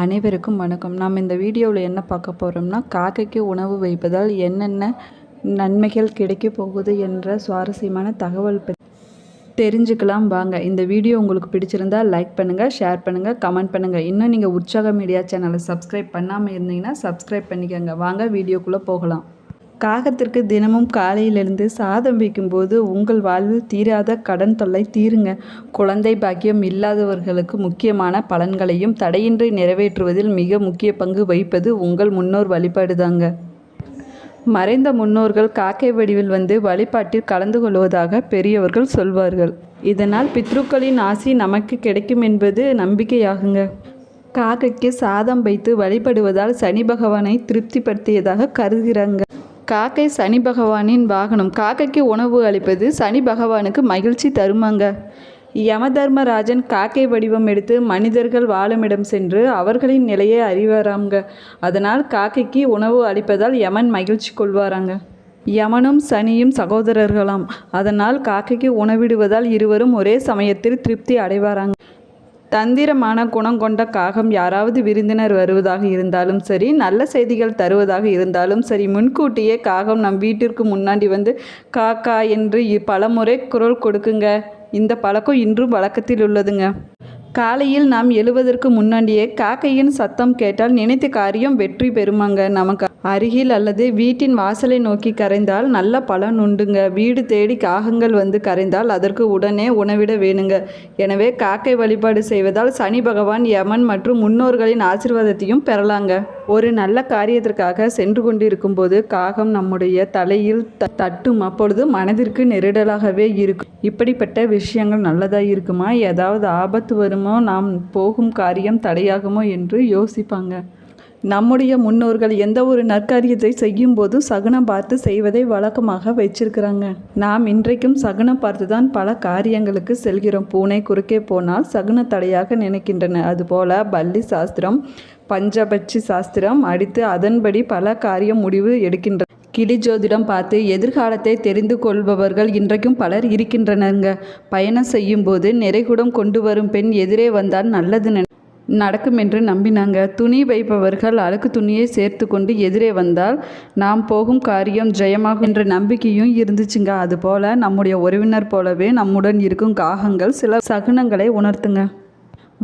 அனைவருக்கும் வணக்கம். நாம் இந்த வீடியோவில் என்ன பார்க்க போகிறோம்னா காக்கைக்கு உணவு வைப்பதால் என்னென்ன நன்மைகள் கிடைக்க போகுது என்ற சுவாரஸ்யமான தகவல் தெரிஞ்சுக்கலாம் வாங்க. இந்த வீடியோ உங்களுக்கு பிடிச்சிருந்தா லைக் பண்ணுங்கள் ஷேர் பண்ணுங்கள் கமெண்ட் பண்ணுங்கள் இன்னும் நீங்கள் உற்சாக மீடியா சேனலை சப்ஸ்கிரைப் பண்ணாமல் இருந்தீங்கன்னா சப்ஸ்கிரைப் பண்ணிக்கோங்க. வாங்க வீடியோக்குள்ளே போகலாம். காகத்திற்கு தினமும் காலையிலிருந்து சாதம் வைக்கும்போது உங்கள் வாழ்வில் தீராத கடன் தொல்லை தீருங்க. குழந்தை பாக்கியம் இல்லாதவர்களுக்கு முக்கியமான பலன்களையும் தடையின்றி நிறைவேற்றுவதில் மிக முக்கிய பங்கு வகிப்பது உங்கள் முன்னோர் வழிபாடுதாங்க. மறைந்த முன்னோர்கள் காக்கை வடிவில் வந்து வழிபாட்டில் கலந்து கொள்வதாக பெரியவர்கள் சொல்வார்கள். இதனால் பித்ருக்களின் ஆசி நமக்கு கிடைக்கும் என்பது நம்பிக்கையாகுங்க. காக்கைக்கு சாதம் வைத்து வழிபடுவதால் சனி பகவானை திருப்திப்படுத்தியதாக கருதுகிறாங்க. காக்கை சனி பகவானின் வாகனம். காக்கைக்கு உணவு அளிப்பது சனி பகவானுக்கு மகிழ்ச்சி தருமாங்க. யமதர்மராஜன் காக்கை வடிவம் எடுத்து மனிதர்கள் வாழுமிடம் சென்று அவர்களின் நிலையை அறிவாராங்க அதனால் காக்கைக்கு உணவு அளிப்பதால் யமன் மகிழ்ச்சி கொள்வாராங்க. யமனும் சனியும் சகோதரர்களாம். அதனால் காக்கைக்கு உணவிடுவதால் இருவரும் ஒரே சமயத்தில் திருப்தி அடைவாராங்க. தந்திரமான குணம் கொண்ட காகம் யாராவது விருந்தினர் வருவதாக இருந்தாலும் சரி நல்ல செய்திகள் தருவதாக இருந்தாலும் சரி முன்கூட்டியே காகம் நம் வீட்டிற்கு முன்னாடி வந்து காக்கா என்று பலமுறை குரல் கொடுக்குங்க. இந்த பழக்கம் இன்றும் வழக்கத்தில் உள்ளதுங்க. காலையில் நாம் எழுவதற்கு முன்னாடியே காக்கையின் சத்தம் கேட்டால் நினைத்த காரியம் வெற்றி பெறுமாங்க நமக்கு. அருகில் அல்லது வீட்டின் வாசலை நோக்கி கரைந்தால் நல்ல பலன் உண்டுங்க. வீடு தேடி காகங்கள் வந்து கரைந்தால் அதற்கு உடனே உணவிட வேணுங்க. எனவே காக்கை வழிபாடு செய்வதால் சனி பகவான் யமன் மற்றும் முன்னோர்களின் ஆசீர்வாதத்தையும் பெறலாங்க. ஒரு நல்ல காரியத்திற்காக சென்று கொண்டிருக்கும் போது காகம் நம்முடைய தலையில் த- தட்டும். அப்பொழுது மனதிற்கு நெருடலாகவே இருக்கும். இப்படிப்பட்ட விஷயங்கள் நல்லதாக இருக்குமா? ஏதாவது ஆபத்து வரும்? நாம் போகும் காரியம் தடையாகுமோ என்று யோசிப்பாங்க. நம்முடைய முன்னோர்கள் எந்த ஒரு நற்காரியத்தை செய்யும் போது சகுனம் பார்த்து செய்வதை வழக்கமாக வச்சிருக்கிறாங்க. நாம் இன்றைக்கும் சகுனம் பார்த்து தான் பல காரியங்களுக்கு செல்கிறோம். பூனை குறுக்கே போனால் சகுன தடையாக நினைக்கின்றன. அதுபோல பள்ளி சாஸ்திரம் பஞ்சபட்சி சாஸ்திரம் அடித்து அதன்படி பல காரியம் முடிவு எடுக்கின்றன கிளி ஜோதிடம் பார்த்து எதிர்காலத்தை தெரிந்து கொள்பவர்கள் இன்றைக்கும் பலர் இருக்கின்றனங்க. பயணம் செய்யும்போது நிறைகுடம் கொண்டு வரும் பெண் எதிரே வந்தால் நல்லது நடக்கும் என்று நம்பினாங்க. துணி வைப்பவர்கள் அழுக்கு துணியை சேர்த்து கொண்டு எதிரே வந்தால் நாம் போகும் காரியம் ஜெயமாகும் என்ற நம்பிக்கையும் இருந்துச்சுங்க. அதுபோல் நம்முடைய உறவினர் போலவே நம்முடன் இருக்கும் காகங்கள் சில சகுனங்களை உணர்த்துங்க.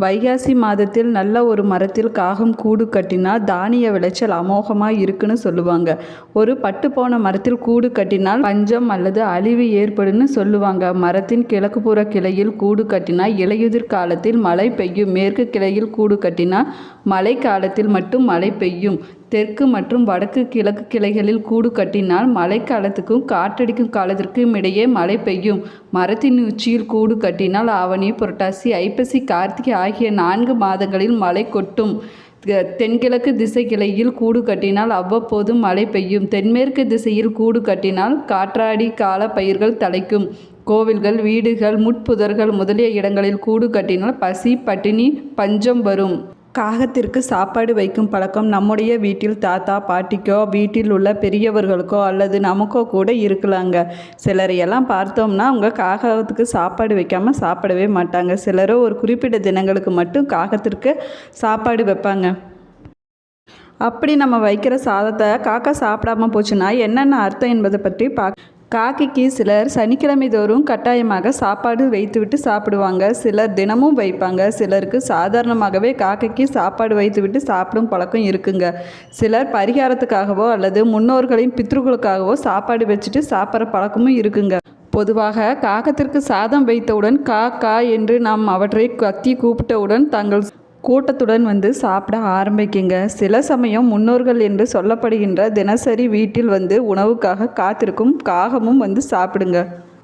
வைகாசி மாதத்தில் நல்ல ஒரு மரத்தில் காகம் கூடு கட்டினால் தானிய விளைச்சல் அமோகமாக இருக்குன்னு சொல்லுவாங்க. ஒரு பட்டு போன மரத்தில் கூடு கட்டினால் பஞ்சம் அல்லது அழிவு ஏற்படுன்னு சொல்லுவாங்க. மரத்தின் கிழக்கு புற கிளையில் கூடு கட்டினால் இலையுதிர் காலத்தில் மழை பெய்யும். மேற்கு கிளையில் கூடு கட்டினால் மழை காலத்தில் மட்டும் மழை பெய்யும். தெற்கு மற்றும் வடக்கு கிழக்கு கிளைகளில் கூடு கட்டினால் மழைக்காலத்துக்கும் காற்றடிக்கும் காலத்திற்கும் இடையே மழை பெய்யும். மரத்தின் உச்சியில் கூடு கட்டினால் ஆவணி புரட்டாசி ஐப்பசி கார்த்திகை ஆகிய நான்கு மாதங்களில் மழை கொட்டும். க- தென்கிழக்கு திசை கிளையில் கூடு கட்டினால் அவ்வப்போது மழை பெய்யும். தென்மேற்கு திசையில் கூடு கட்டினால் காற்றாடி கால பயிர்கள் தழைக்கும். கோவில்கள் வீடுகள் முட்புதர்கள் முதலிய இடங்களில் கூடு கட்டினால் பசி பட்டினி பஞ்சம் வரும். காகத்திற்கு சாப்பாடு வைக்கும் பழக்கம் நம்முடைய வீட்டில் தாத்தா பாட்டிக்கோ வீட்டில் உள்ள பெரியவர்களுக்கோ அல்லது நமக்கோ கூட இருக்கலாங்க. சிலரையெல்லாம் பார்த்தோம்னா அவங்க காகத்துக்கு சாப்பாடு வைக்காமல் சாப்பிடவே மாட்டாங்க. சிலரோ ஒரு குறிப்பிட்ட தினங்களுக்கு மட்டும் காகத்திற்கு சாப்பாடு வைப்பாங்க. அப்படி நம்ம வைக்கிற சாதத்தை காக்கா சாப்பிடாம போச்சுன்னா என்னென்ன அர்த்தம் என்பதை பற்றி பார்க்க காக்கைக்கு சிலர் சனிக்கிழமை தோறும் கட்டாயமாக சாப்பாடு வைத்துவிட்டு சாப்பிடுவாங்க. சிலர் தினமும் வைப்பாங்க. சிலருக்கு சாதாரணமாகவே காக்கைக்கு சாப்பாடு வைத்துவிட்டு சாப்பிடும் பழக்கம் இருக்குங்க. சிலர் பரிகாரத்துக்காகவோ அல்லது முன்னோர்களின் பித்ருக்களுக்காகவோ சாப்பாடு வச்சுட்டு சாப்பிட்ற பழக்கமும் இருக்குங்க. பொதுவாக காகத்திற்கு சாதம் வைத்தவுடன் கா கா என்று நாம் அவற்றை கத்தி கூப்பிட்டவுடன் தங்கள் கூட்டத்துடன் வந்து சாப்பிட ஆரம்பிக்குங்க. சில சமயம் முன்னோர்கள் என்று சொல்லப்படுகின்ற தினசரி வீட்டில் வந்து உணவுக்காக காத்திருக்கும் காகமும் வந்து சாப்பிடுங்க.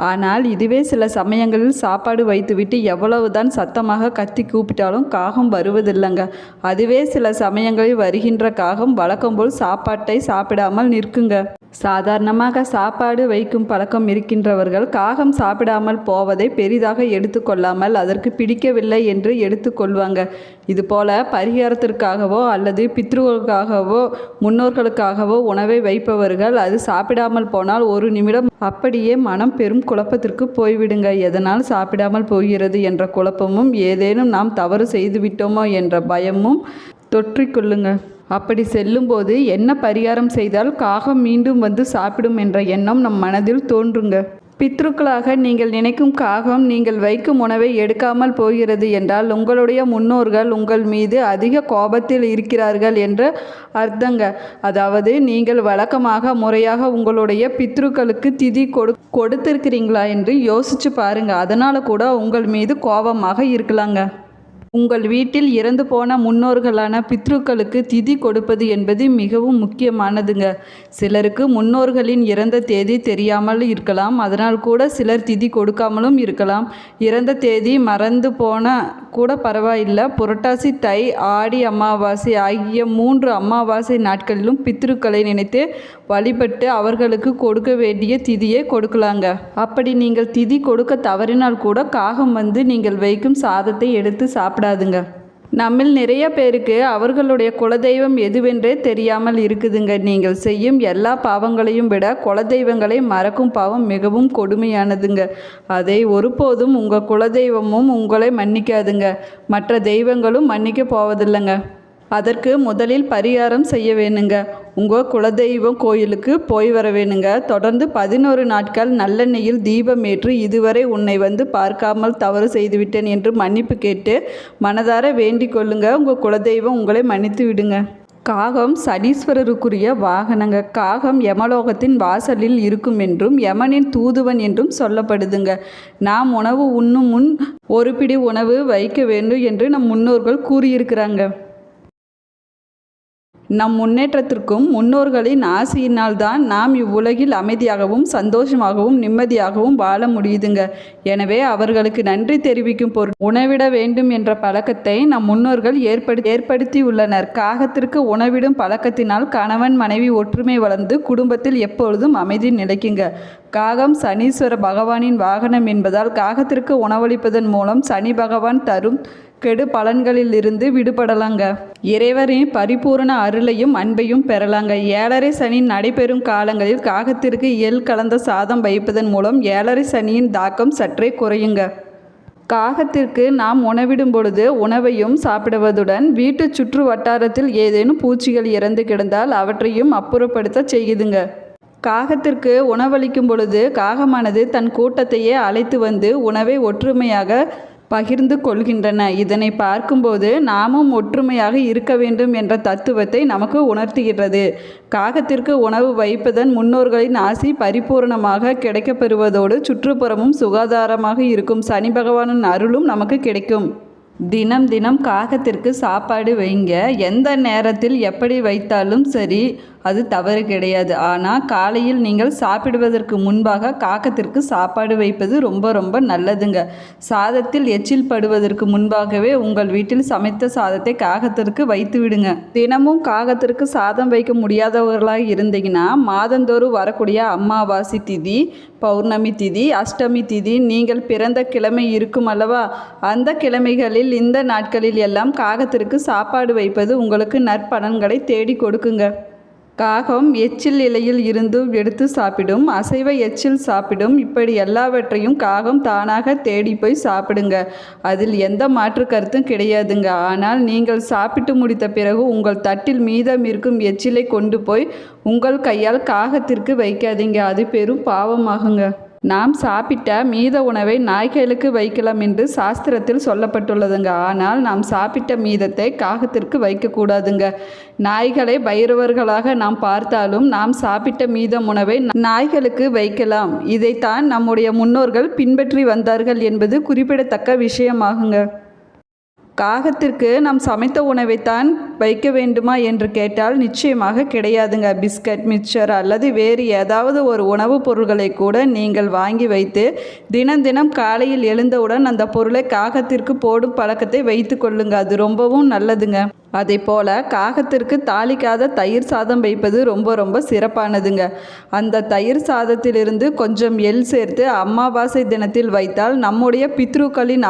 ஆனால் இதுவே சில சமயங்களில் சாப்பாடு வைத்துவிட்டு எவ்வளவுதான் சத்தமாக கத்தி கூப்பிட்டாலும் காகம் வருவதில்லைங்க. அதுவே சில சமயங்களில் வருகின்ற காகம் வழக்கம் போல் சாப்பாட்டை சாப்பிடாமல் நிற்குங்க. சாதாரணமாக சாப்பாடு வைக்கும் பழக்கம் இருக்கின்றவர்கள் காகம் சாப்பிடாமல் போவதை பெரிதாக எடுத்துக்கொள்ளாமல் அதற்கு பிடிக்கவில்லை என்று எடுத்துக்கொள்வாங்க. இதுபோல பரிகாரத்திற்காகவோ அல்லது பித்ருவுக்காகவோ முன்னோர்களுக்காகவோ உணவை வைப்பவர்கள் அது சாப்பிடாமல் போனால் ஒரு நிமிடம் அப்படியே மனம் பெரும் குழப்பத்திற்கு போய்விடுங்க. எதனால் சாப்பிடாமல் போகிறது என்ற குழப்பமும் ஏதேனும் நாம் தவறு செய்துவிட்டோமோ என்ற பயமும் தொற்றிக்கொள்ளுங்க அப்படி செல்லும்போது என்ன பரிகாரம் செய்தால் காகம் மீண்டும் வந்து சாப்பிடும் என்ற எண்ணம் நம் மனதில் தோன்றுங்க. பித்ருக்களாக நீங்கள் நினைக்கும் காகம் நீங்கள் வைக்கும் உணவை எடுக்காமல் போகிறது என்றால் உங்களுடைய முன்னோர்கள் உங்கள் மீது அதிக கோபத்தில் இருக்கிறார்கள் என்று அர்த்தங்க. அதாவது நீங்கள் வழக்கமாக முறையாக உங்களுடைய பித்ருக்களுக்கு திதி கொடு கொடுத்திருக்கிறீங்களா என்று யோசிச்சு பாருங்க. அதனால கூட உங்கள் மீது கோபமாக இருக்கலாங்க. உங்கள் வீட்டில் இறந்து போன முன்னோர்களான பித்ருக்களுக்கு திதி கொடுப்பது என்பது மிகவும் முக்கியமானதுங்க. சிலருக்கு முன்னோர்களின் இறந்த தேதி தெரியாமல் இருக்கலாம். அதனால் கூட சிலர் திதி கொடுக்காமலும் இருக்கலாம். இறந்த தேதி மறந்து போன கூட பரவாயில்லை. புரட்டாசி தை ஆடி அமாவாசை ஆகிய மூன்று அமாவாசை நாட்களிலும் பித்ருக்களை நினைத்து வழிபட்டு அவர்களுக்கு கொடுக்க வேண்டிய திதியை கொடுக்கலாங்க. அப்படி நீங்கள் திதி கொடுக்க தவறினால் கூட காகம் வந்து நீங்கள் வைக்கும் சாதத்தை எடுத்து சாப்பிடாதுங்க நம்மில் நிறைய பேருக்கு அவர்களுடைய குலதெய்வம் எதுவென்றே தெரியாமல் இருக்குதுங்க. நீங்கள் செய்யும் எல்லா பாவங்களையும் விட குலதெய்வங்களை மறக்கும் பாவம் மிகவும் கொடுமையானதுங்க. அதை ஒருபோதும் உங்கள் குலதெய்வமும் உங்களை மன்னிக்காதுங்க. மற்ற தெய்வங்களும் மன்னிக்க போவதில்லைங்க. அதற்கு முதலில் பரிகாரம் செய்ய வேணுங்க. உங்கள் குலதெய்வம் கோயிலுக்கு போய் வர வேணுங்க. தொடர்ந்து பதினோரு நாட்கள் நல்லெண்ணெயில் தீபம் ஏற்று இதுவரை உன்னை வந்து பார்க்காமல் தவறு செய்துவிட்டேன் என்று மன்னிப்பு கேட்டு மனதார வேண்டிக் கொள்ளுங்க. உங்கள் குலதெய்வம் உங்களை மன்னித்து விடுங்க. காகம் சனீஸ்வரருக்குரிய வாகனங்க. காகம் யமலோகத்தின் வாசலில் இருக்கும் என்றும் யமனின் தூதுவன் என்றும் சொல்லப்படுதுங்க. நாம் உணவு உண்ணும் முன் ஒரு பிடி உணவு வைக்க வேண்டும் என்று நம் முன்னோர்கள் கூறியிருக்கிறாங்க. நம் முன்னேற்றத்திற்கும் முன்னோர்களின் ஆசையினால்தான் நாம் இவ்வுலகில் அமைதியாகவும் சந்தோஷமாகவும் நிம்மதியாகவும் வாழ முடியுதுங்க. எனவே அவர்களுக்கு நன்றி தெரிவிக்கும் பொருள் உணவிட வேண்டும் என்ற பழக்கத்தை நம் முன்னோர்கள் ஏற்படு ஏற்படுத்தியுள்ளனர். காகத்திற்கு உணவிடும் பழக்கத்தினால் கணவன் மனைவி ஒற்றுமை வளர்ந்து குடும்பத்தில் எப்பொழுதும் அமைதி நிலைக்குங்க. காகம் சனீஸ்வர பகவானின் வாகனம் என்பதால் காகத்திற்கு உணவளிப்பதன் மூலம் சனி பகவான் தரும் கெடு பலன்களிலிருந்து விடுபடலாங்க. இறைவரின் பரிபூரண அருளையும் அன்பையும் பெறலாங்க. ஏழரை சனி நடைபெறும் காலங்களில் காகத்திற்கு எள் கலந்த சாதம் வைப்பதன் மூலம் ஏழரை சனியின் தாக்கம் சற்றே குறையுங்க. காகத்திற்கு நாம் உணவிடும் பொழுது உணவையும் சாப்பிடுவதுடன் வீட்டு சுற்று வட்டாரத்தில் ஏதேனும் பூச்சிகள் இறந்து கிடந்தால் அவற்றையும் அப்புறப்படுத்த செய்யுதுங்க. காகத்திற்கு உணவளிக்கும் பொழுது காகமானது தன் கூட்டத்தையே அழைத்து வந்து உணவை ஒற்றுமையாக பகிர்ந்து கொள்கின்றன. இதனை பார்க்கும்போது நாமும் ஒற்றுமையாக இருக்க வேண்டும் என்ற தத்துவத்தை நமக்கு உணர்த்துகிறது காகத்திற்கு உணவு வைப்பதன் முன்னோர்களின் ஆசி பரிபூர்ணமாக கிடைக்கப்பெறுவதோடு சுற்றுப்புறமும் சுகாதாரமாக இருக்கும் சனி பகவானின் அருளும் நமக்கு கிடைக்கும். தினம் தினம் காகத்திற்கு சாப்பாடு வைங்க. எந்த நேரத்தில் எப்படி வைத்தாலும் சரி அது தவறு கிடையாது. ஆனால் காலையில் நீங்கள் சாப்பிடுவதற்கு முன்பாக காகத்திற்கு சாப்பாடு வைப்பது ரொம்ப ரொம்ப நல்லதுங்க. சாதத்தில் எச்சில் படுவதற்கு முன்பாகவே உங்கள் வீட்டில் சமைத்த சாதத்தை காகத்திற்கு வைத்து விடுங்க. தினமும் காகத்திற்கு சாதம் வைக்க முடியாதவர்களாக இருந்தீங்கன்னா மாதந்தோறும் வரக்கூடிய அமாவாசை திதி பௌர்ணமி திதி அஷ்டமி திதி நீங்கள் பிறந்த கிழமை இருக்கும் அல்லவா? அந்த கிழமைகளில் இந்த நாட்களில் எல்லாம் காகத்திற்கு சாப்பாடு வைப்பது உங்களுக்கு நற்பலன்களை தேடி கொடுக்குங்க. காகம் எச்சில் இலையில் இருந்து எடுத்து சாப்பிடும் அசைவ எச்சில் சாப்பிடும். இப்படி எல்லாவற்றையும் காகம் தானாக தேடி போய் சாப்பிடுங்க. அதில் எந்த மாற்று கருத்தும் கிடையாதுங்க. ஆனால் நீங்கள் சாப்பிட்டு முடித்த பிறகு உங்கள் தட்டில் மீதம் இருக்கும் எச்சிலை கொண்டு போய் உங்கள் கையால் காகத்திற்கு வைக்காதீங்க. அது பெரும் பாவமாகுங்க. நாம் சாப்பிட்ட மீத உணவை நாய்களுக்கு வைக்கலாம் என்று சாஸ்திரத்தில் சொல்லப்பட்டுள்ளதுங்க. ஆனால் நாம் சாப்பிட்ட மீதத்தை காகத்திற்கு வைக்கக்கூடாதுங்க. நாய்களை பைரவர்களாக நாம் பார்த்தாலும் நாம் சாப்பிட்ட மீதம் உணவை நாய்களுக்கு வைக்கலாம். இதைத்தான் நம்முடைய முன்னோர்கள் பின்பற்றி வந்தார்கள் என்பது குறிப்பிடத்தக்க விஷயமாகுங்க. காகத்திற்கு நாம் சமைத்த உணவைத்தான் வைக்க வேண்டுமா என்று கேட்டால் நிச்சயமாக கிடையாதுங்க பிஸ்கட் மிக்சர் அல்லது வேறு ஏதாவது ஒரு உணவுப் பொருள்களை கூட நீங்கள் வாங்கி வைத்து தினம் தினம் காலையில் எழுந்தவுடன் அந்த பொருளை காகத்திற்கு போடும் பழக்கத்தை வைத்து கொள்ளுங்க. அது ரொம்பவும் நல்லதுங்க. அதே போல் காகத்திற்கு தாளிக்காத தயிர் சாதம் வைப்பது ரொம்ப ரொம்ப சிறப்பானதுங்க. அந்த தயிர் சாதத்திலிருந்து கொஞ்சம் எள் சேர்த்து அமாவாசை தினத்தில் வைத்தால் நம்முடைய பித்ருக்களின்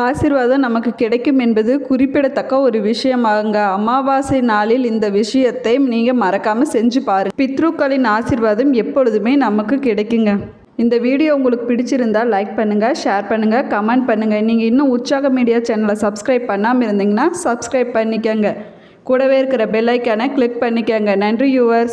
ஆசிர்வாதம் நமக்கு கிடைக்கும் என்பது குறிப்பிடத்தக்க ஒரு விஷயமாகுங்க. அமாவாசை நாளில் இந்த விஷயத்தை நீங்கள் மறக்காமல் செஞ்சு பாருங்கள் பித்ருக்களின் ஆசிர்வாதம் எப்பொழுதுமே நமக்கு கிடைக்குங்க. இந்த வீடியோ உங்களுக்கு பிடிச்சிருந்தால் லைக் பண்ணுங்கள் ஷேர் பண்ணுங்கள் கமெண்ட் பண்ணுங்கள் நீங்கள் இன்னும் உற்சாக மீடியா சேனலை சப்ஸ்கிரைப் பண்ணாமல் இருந்தீங்கன்னா சப்ஸ்கிரைப் பண்ணிக்கோங்க. கூடவே இருக்கிற பெல் ஐக்கானை கிளிக் பண்ணிக்கோங்க. நன்றி யூவர்ஸ்